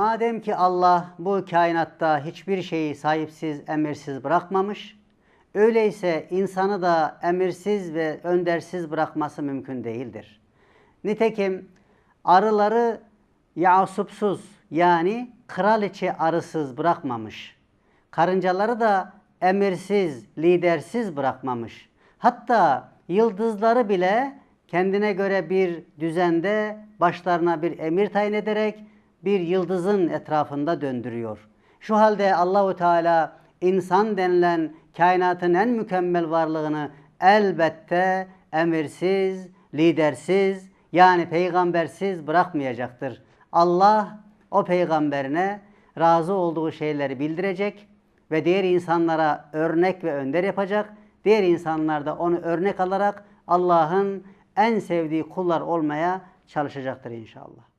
Madem ki Allah bu kainatta hiçbir şeyi sahipsiz, emirsiz bırakmamış, öyleyse insanı da emirsiz ve öndersiz bırakması mümkün değildir. Nitekim arıları yasupsuz yani kraliçe arısız bırakmamış. Karıncaları da emirsiz, lidersiz bırakmamış. Hatta yıldızları bile kendine göre bir düzende başlarına bir emir tayin ederek bir yıldızın etrafında döndürüyor. Şu halde Allahu Teala insan denilen kainatın en mükemmel varlığını elbette emirsiz, lidersiz yani peygambersiz bırakmayacaktır. Allah o peygamberine razı olduğu şeyleri bildirecek ve diğer insanlara örnek ve önder yapacak. Diğer insanlar da onu örnek alarak Allah'ın en sevdiği kullar olmaya çalışacaktır inşallah.